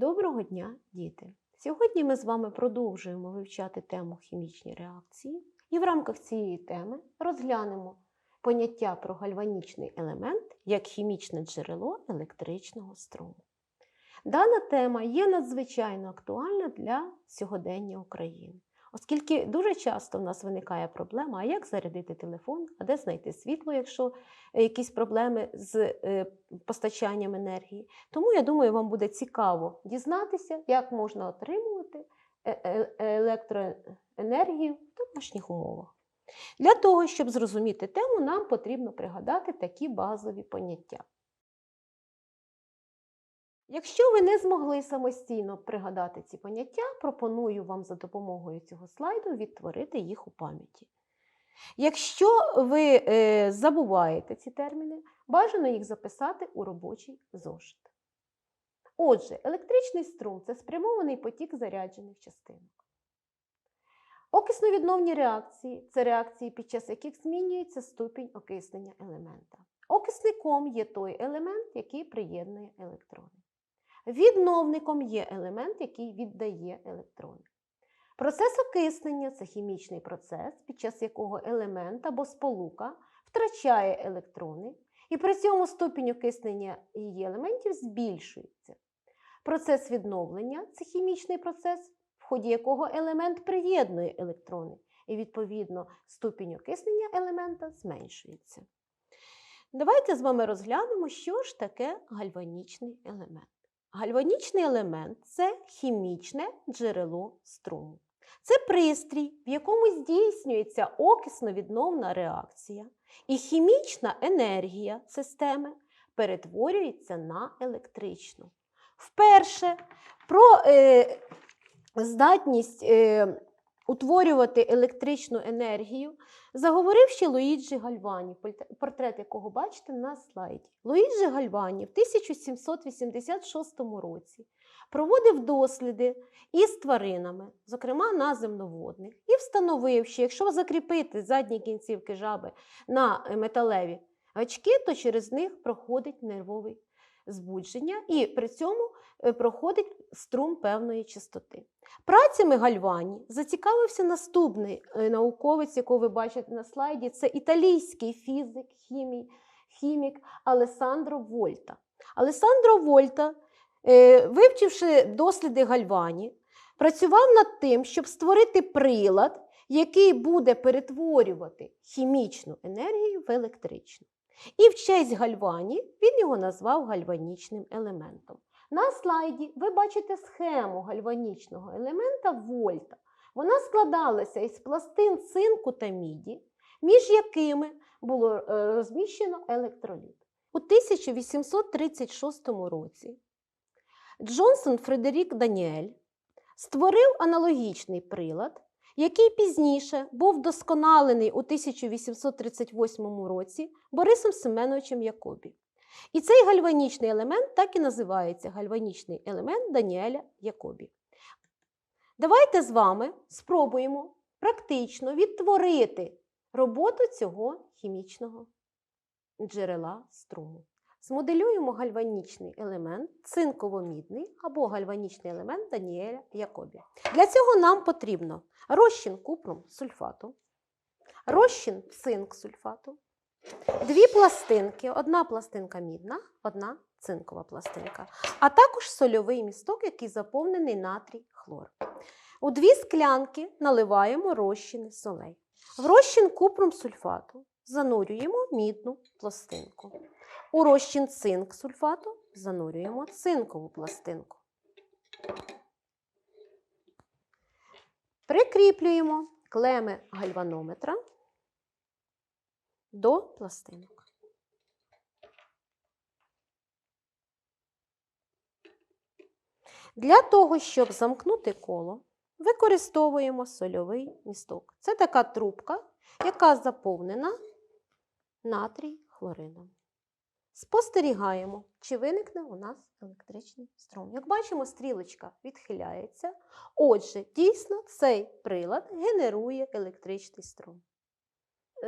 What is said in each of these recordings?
Доброго дня, діти! Сьогодні ми з вами продовжуємо вивчати тему хімічні реакції і в рамках цієї теми розглянемо поняття про гальванічний елемент як хімічне джерело електричного струму. Дана тема є надзвичайно актуальна для сьогодення України, оскільки дуже часто в нас виникає проблема, а як зарядити телефон, а де знайти світло, якщо е, якісь проблеми з е, постачанням енергії. Тому я думаю, вам буде цікаво дізнатися, як можна отримувати е- електроенергію в домашніх умовах. Для того, щоб зрозуміти тему, нам потрібно пригадати такі базові поняття. Якщо ви не змогли самостійно пригадати ці поняття, пропоную вам за допомогою цього слайду відтворити їх у пам'яті. Якщо ви е, забуваєте ці терміни, бажано їх записати у робочий зошит. Отже, електричний струм це спрямований потік заряджених частинок. Окисно-відновні реакції це реакції, під час яких змінюється ступінь окиснення елемента. Окисником є той елемент, який приєднує електрони. Відновником є елемент, який віддає електрони. Процес окиснення це хімічний процес, під час якого елемент або сполука втрачає електрони, і при цьому ступінь окиснення її елементів збільшується. Процес відновлення це хімічний процес, в ході якого елемент приєднує електрони, і, відповідно, ступінь окиснення елемента зменшується. Давайте з вами розглянемо, що ж таке гальванічний елемент. Гальванічний елемент це хімічне джерело струму. Це пристрій, в якому здійснюється окисно-відновна реакція, і хімічна енергія системи перетворюється на електричну. Вперше про е, здатність е, утворювати електричну енергію заговорив ще Луїджі Гальвані, портрет якого бачите на слайді. Луїджі Гальвані в 1786 році проводив досліди із тваринами, зокрема на земноводних, і встановив, що якщо закріпити задні кінцівки жаби на металеві гачки, то через них проходить нервовий збудження, і при цьому е, проходить струм певної частоти. Працями Гальвані зацікавився наступний е, науковець, якого ви бачите на слайді, це італійський фізик, хімій, хімік Алесандро Вольта. Алесандро Вольта, е, вивчивши досліди Гальвані, працював над тим, щоб створити прилад, який буде перетворювати хімічну енергію в електричну. І в честь гальвані він його назвав гальванічним елементом. На слайді ви бачите схему гальванічного елемента вольта. Вона складалася із пластин цинку та міді, між якими було е, розміщено електроліт. У 1836 році Джонсон Фредерік Даніель створив аналогічний прилад, який пізніше був вдосконалений у 1838 році Борисом Семеновичем Якобі. І цей гальванічний елемент так і називається гальванічний елемент Даніеля Якобі. Давайте з вами спробуємо практично відтворити роботу цього хімічного джерела струму. Змоделюємо гальванічний елемент цинково-мідний або гальванічний елемент Даніеля Якобі. Для цього нам потрібно розчин купрум сульфату, розчин цинк сульфату, дві пластинки, одна пластинка мідна, одна цинкова пластинка, а також сольовий місток, який заповнений натрій хлор. У дві склянки наливаємо розчини солей. В розчин купрум сульфату занурюємо мідну пластинку. У розчин цинк сульфату занурюємо цинкову пластинку. Прикріплюємо клеми гальванометра до пластинок. Для того, щоб замкнути коло, використовуємо сольовий місток. Це така трубка, яка заповнена натрій хлоридом. Спостерігаємо, чи виникне у нас електричний струм. Як бачимо, стрілочка відхиляється. Отже, дійсно цей прилад генерує електричний струм.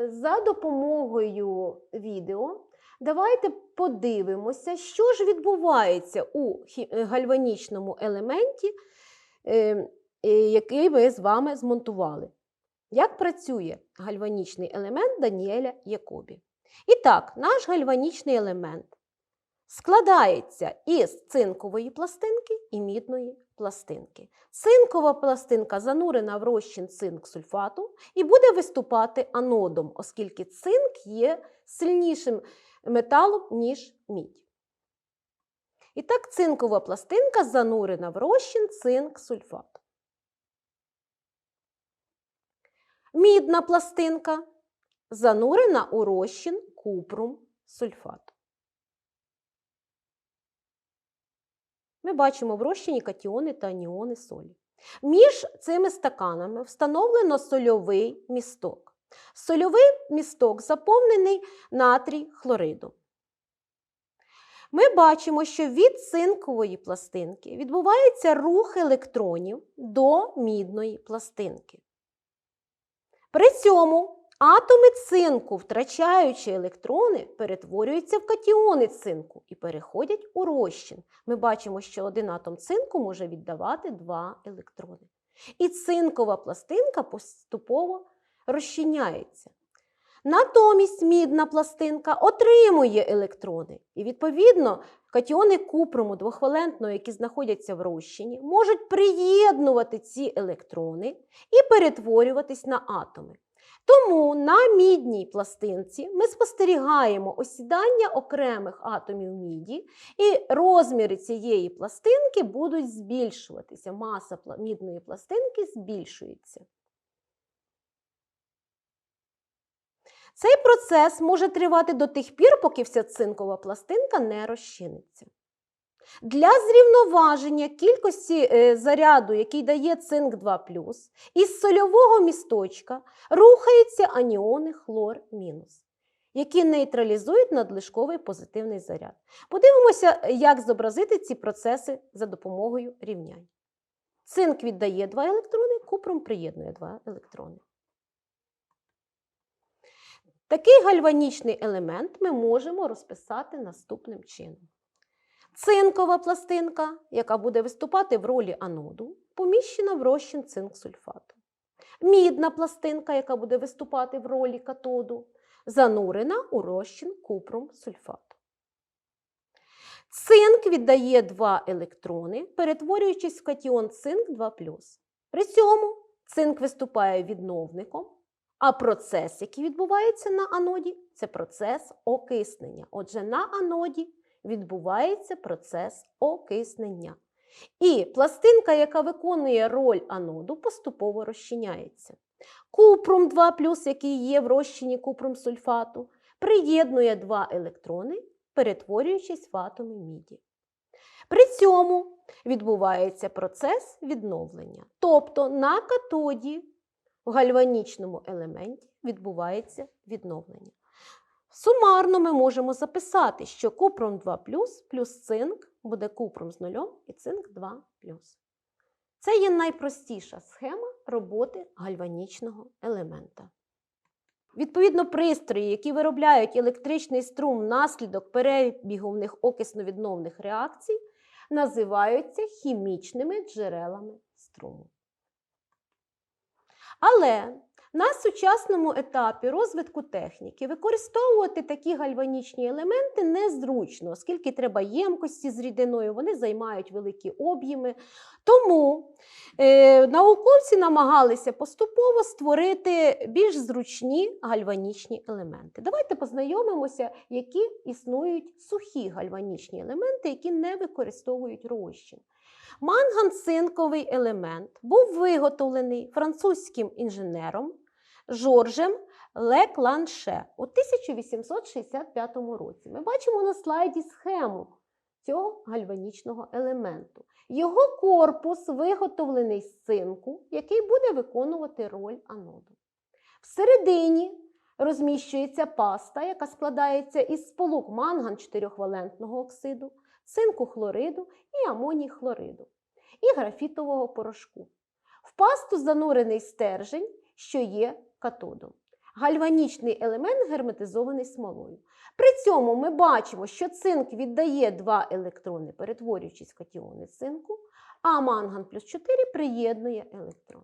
За допомогою відео Давайте подивимося, що ж відбувається у е, гальванічному елементі, е, е, який ми з вами змонтували. Як працює гальванічний елемент Даніеля Якобі? І так, наш гальванічний елемент складається із цинкової пластинки і мідної пластинки. Цинкова пластинка занурена в розчин цинк сульфату і буде виступати анодом, оскільки цинк є сильнішим металом, ніж мідь. І так, цинкова пластинка занурена в розчин цинк сульфату. Мідна пластинка занурена у розчин купрум сульфату. Ми бачимо в розчині катіони та аніони солі. Між цими стаканами встановлено сольовий місток. Сольовий місток заповнений натрій хлоридом. Ми бачимо, що від цинкової пластинки відбувається рух електронів до мідної пластинки. При цьому атоми цинку, втрачаючи електрони, перетворюються в катіони цинку і переходять у розчин. Ми бачимо, що один атом цинку може віддавати два електрони. І цинкова пластинка поступово розчиняється. Натомість мідна пластинка отримує електрони. І, відповідно, катіони купруму двохвалентного, які знаходяться в розчині, можуть приєднувати ці електрони і перетворюватись на атоми. Тому на мідній пластинці ми спостерігаємо осідання окремих атомів міді, і розміри цієї пластинки будуть збільшуватися. Маса мідної пластинки збільшується. Цей процес може тривати до тих пір, поки вся цинкова пластинка не розчиниться. Для зрівноваження кількості е, заряду, який дає цинк 2, із сольового місточка рухаються аніони хлор які нейтралізують надлишковий позитивний заряд. Подивимося, як зобразити ці процеси за допомогою рівнянь. Цинк віддає 2 електрони, купром приєднує 2 електрони. Такий гальванічний елемент ми можемо розписати наступним чином. Цинкова пластинка, яка буде виступати в ролі аноду, поміщена в розчин цинк-сульфату. Мідна пластинка, яка буде виступати в ролі катоду, занурена у розчин купрум-сульфату. Цинк віддає два електрони, перетворюючись в катіон цинк 2 При цьому цинк виступає відновником, а процес, який відбувається на аноді, це процес окиснення. Отже, на аноді відбувається процес окиснення. І пластинка, яка виконує роль аноду, поступово розчиняється. Купрум 2, який є в розчині купрум сульфату, приєднує два електрони, перетворюючись в атоми міді. При цьому відбувається процес відновлення. Тобто на катоді в гальванічному елементі відбувається відновлення. Сумарно ми можемо записати, що купром 2 плюс цинк буде купром з нульом і цинк 2 Це є найпростіша схема роботи гальванічного елемента. Відповідно, пристрої, які виробляють електричний струм внаслідок перебігу окисно-відновних реакцій, називаються хімічними джерелами струму. Але на сучасному етапі розвитку техніки використовувати такі гальванічні елементи незручно, оскільки треба ємкості з рідиною, вони займають великі об'єми. Тому е, науковці намагалися поступово створити більш зручні гальванічні елементи. Давайте познайомимося, які існують сухі гальванічні елементи, які не використовують розчин. Манган-цинковий елемент був виготовлений французьким інженером Жоржем Лекланше у 1865 році. Ми бачимо на слайді схему цього гальванічного елементу. Його корпус виготовлений з цинку, який буде виконувати роль аноду. Всередині розміщується паста, яка складається із сполук манган 4-валентного оксиду, цинку хлориду і амоній хлориду і графітового порошку. В пасту занурений стержень, що є катодом. Гальванічний елемент герметизований смолою. При цьому ми бачимо, що цинк віддає два електрони, перетворюючись в катіони цинку, а манган плюс 4 приєднує електрон.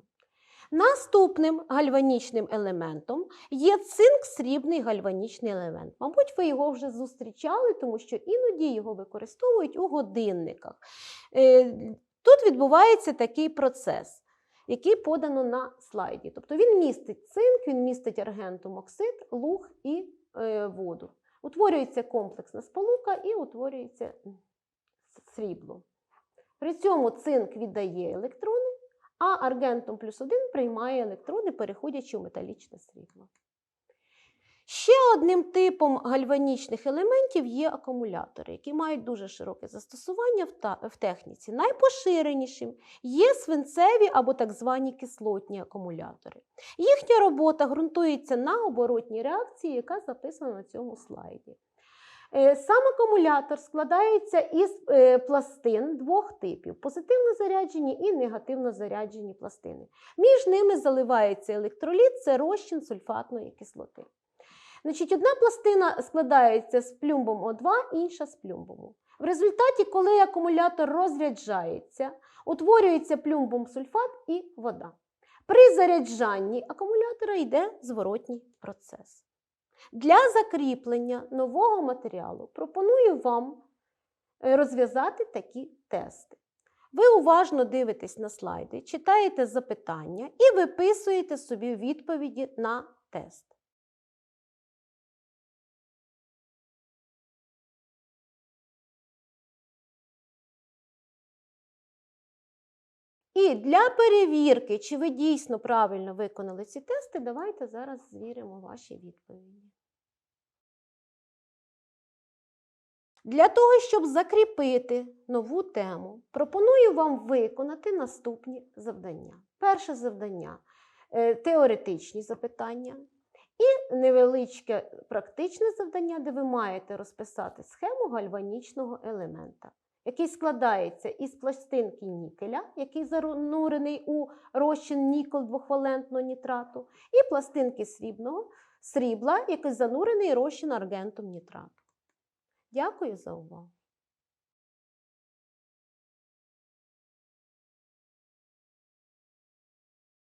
Наступним гальванічним елементом є цинк срібний гальванічний елемент. Мабуть, ви його вже зустрічали, тому що іноді його використовують у годинниках. Е, Тут відбувається такий процес, який подано на слайді. Тобто він містить цинк, він містить аргентум оксид, луг і е, воду. Утворюється комплексна сполука і утворюється срібло. При цьому цинк віддає електрони, а аргентум плюс 1 приймає електрони, переходячи в металічне срібло. Ще одним типом гальванічних елементів є акумулятори, які мають дуже широке застосування в, техніці. Найпоширенішим є свинцеві або так звані кислотні акумулятори. Їхня робота ґрунтується на оборотній реакції, яка записана на цьому слайді. Е, Сам акумулятор складається із е, пластин двох типів: позитивно заряджені і негативно заряджені пластини. Між ними заливається електроліт, це розчин сульфатної кислоти. Значить, одна пластина складається з плюмбом О2, інша з плюмбом. В результаті, коли акумулятор розряджається, утворюється плюмбом сульфат і вода. При заряджанні акумулятора йде зворотній процес. Для закріплення нового матеріалу пропоную вам е, розв'язати такі тести. Ви уважно дивитесь на слайди, читаєте запитання і виписуєте собі відповіді на тест. І для перевірки, чи ви дійсно правильно виконали ці тести, давайте зараз звіримо ваші відповіді. Для того, щоб закріпити нову тему, пропоную вам виконати наступні завдання. Перше завдання е, теоретичні запитання і невеличке практичне завдання, де ви маєте розписати схему гальванічного елемента, який складається із пластинки нікеля, який занурений у розчин нікель двохвалентного нітрату, і пластинки срібного срібла, який занурений розчин аргентом нітрату. Дякую за увагу.